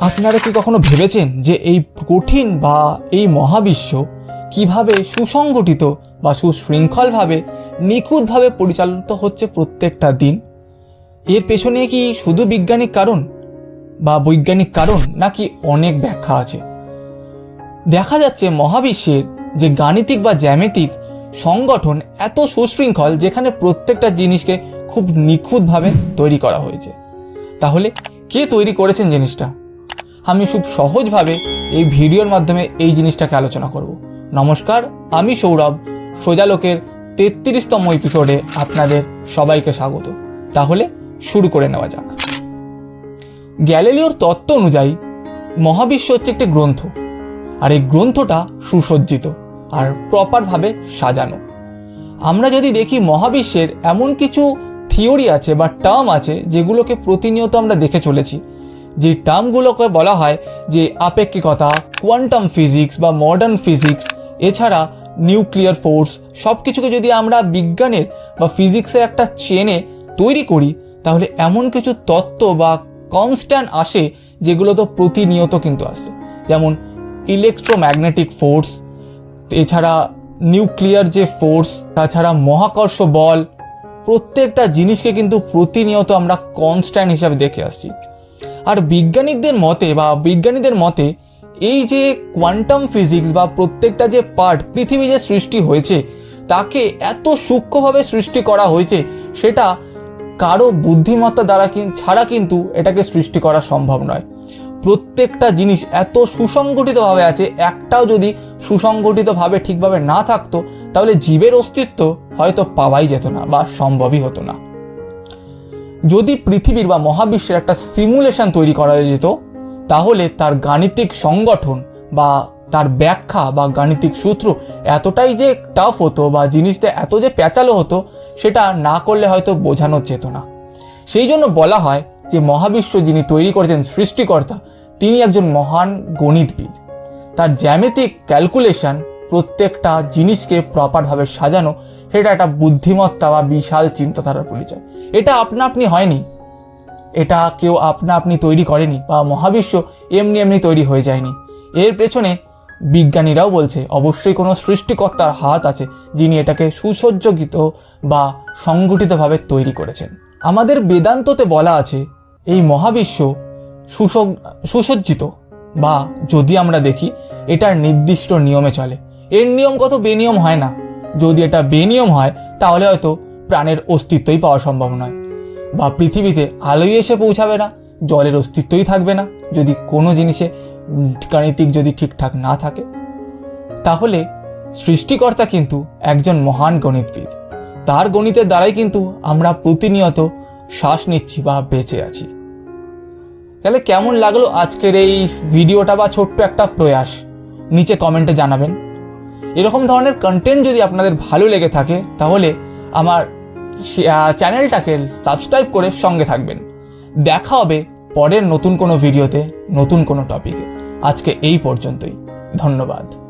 আপনারা কি কখনো ভেবেছেন যে এই কঠিন বা এই মহাবিশ্ব কীভাবে সুসংগঠিত বা সুশৃঙ্খলভাবে নিখুঁতভাবে পরিচালিত হচ্ছে প্রত্যেকটা দিন? এর পেছনে কি শুধু বিজ্ঞানিক কারণ বা বৈজ্ঞানিক কারণ নাকি অনেক ব্যাখ্যা আছে? দেখা যাচ্ছে মহাবিশ্বের যে গাণিতিক বা জ্যামিতিক সংগঠন এত সুশৃঙ্খল যেখানে প্রত্যেকটা জিনিসকে খুব নিখুঁতভাবে তৈরি করা হয়েছে। তাহলে কে তৈরি করেছেন জিনিসটা? আমি খুব সহজভাবে এই ভিডিওর মাধ্যমে এই জিনিসটাকে আলোচনা করব। নমস্কার, আমি সৌরভ, সোজালোকের তেত্রিশতম এপিসোডে আপনাদের সবাইকে স্বাগত। তাহলে শুরু করে নেওয়া যাক। গ্যালিলিওর তত্ত্ব অনুযায়ী, মহাবিশ্ব হচ্ছে একটি গ্রন্থ, আর এই গ্রন্থটা সুসজ্জিত আর প্রপারভাবে সাজানো। আমরা যদি দেখি মহাবিশ্বের এমন কিছু থিওরি আছে বা টার্ম আছে যেগুলোকে প্রতিনিয়ত আমরা দেখে চলেছি যে টার্মগুলোকে বলা হয় যে আপেক্ষিকতা কোয়ান্টাম ফিজিক্স বা মডার্ন ফিজিক্স এছাড়া নিউক্লিয়ার ফোর্স সব কিছুকে যদি আমরা বিজ্ঞানের বা ফিজিক্সের একটা চেনে তৈরি করি, তাহলে এমন কিছু তত্ত্ব বা কনস্ট্যান্ট আসে যেগুলো তো প্রতিনিয়ত কিন্তু আসে। যেমন ইলেকট্রোম্যাগনেটিক ফোর্স এছাড়া নিউক্লিয়ার যে ফোর্স তাছাড়া মহাকর্ষ বল, প্রত্যেকটা জিনিসকে কিন্তু প্রতিনিয়ত আমরা কনস্ট্যান্ট হিসাবে দেখে আসছি। আর বিজ্ঞানীদের মতে বা বিজ্ঞানীদের মতে, এই যে কোয়ান্টাম ফিজিক্স বা প্রত্যেকটা যে পার্ট পৃথিবী যে সৃষ্টি হয়েছে, তাকে এত সূক্ষ্মভাবে সৃষ্টি করা হয়েছে, সেটা কারও বুদ্ধিমত্তা দ্বারা ছাড়া কিন্তু এটাকে সৃষ্টি করা সম্ভব নয়। প্রত্যেকটা জিনিস এত সুসংগঠিতভাবে আছে, একটাও যদি সুসংগঠিতভাবে ঠিকভাবে না থাকতো, তাহলে জীবের অস্তিত্ব হয়তো পাওয়াই যেত না বা সম্ভবই হতো না। যদি পৃথিবীর বা মহাবিশ্বের একটা সিমুলেশন তৈরি করা যেত, তাহলে তার গাণিতিক সংগঠন বা তার ব্যাখ্যা বা গাণিতিক সূত্র এতটাই যে টাফ হতো বা জিনিসটা এত যে প্যাচালো হতো, সেটা না করলে হয়তো বোঝানো যেত না সেই জন্য বলা হয় যে মহাবিশ্ব যিনি তৈরি করেছেন সৃষ্টিকর্তা, তিনি একজন মহান গণিতবিদ। তার জ্যামিতিক ক্যালকুলেশন প্রত্যেকটা জিনিসকে প্রপারভাবে সাজানো, সেটা একটা বুদ্ধিমত্তা বা বিশাল চিন্তাধারার পরিচয়। এটা আপনা আপনি হয়নি। এটা কেউ আপনা আপনি তৈরি করেনি বা মহাবিশ্ব এমনি এমনি তৈরি হয়ে যায়নি। এর পেছনে বিজ্ঞানীরাও বলছে, অবশ্যই কোনো সৃষ্টিকর্তার হাত আছে যিনি এটাকে সুসজ্জিত বা সংগঠিতভাবে তৈরি করেছেন। আমাদের বেদান্ততে বলা আছে, এই মহাবিশ্ব সুসজ্জিত বা যদি আমরা দেখি, এটার নির্দিষ্ট নিয়মে চলে। এর নিয়ম কত? বেনিয়ম হয় না। যদি এটা বেনিয়ম হয়, তাহলে হয়তো প্রাণের অস্তিত্বই পাওয়া সম্ভব নয়। বা পৃথিবীতে আলোই এসে পৌঁছাবে না, জলের অস্তিত্বই থাকবে না, যদি কোনো জিনিসে গাণিতিক যদি ঠিকঠাক না থাকে। তাহলে সৃষ্টিকর্তা কিন্তু একজন মহান গণিতবিদ। তার গণিতের দ্বারাই কিন্তু আমরা প্রতিনিয়ত শ্বাস নিচ্ছি বা বেঁচে আছি। তাহলে কেমন লাগল আজকের এই ভিডিওটা বা ছোট্ট একটা প্রয়াস? নিচে কমেন্টে জানাবেন। এরকম ধরনের কন্টেন্ট যদি আপনাদের ভালো লেগে থাকে, তাহলে আমার চ্যানেলটাকে সাবস্ক্রাইব করে সঙ্গে থাকবেন। দেখা হবে পরের নতুন কোনো ভিডিওতে নতুন কোনো টপিকে আজকে এই পর্যন্তই। ধন্যবাদ।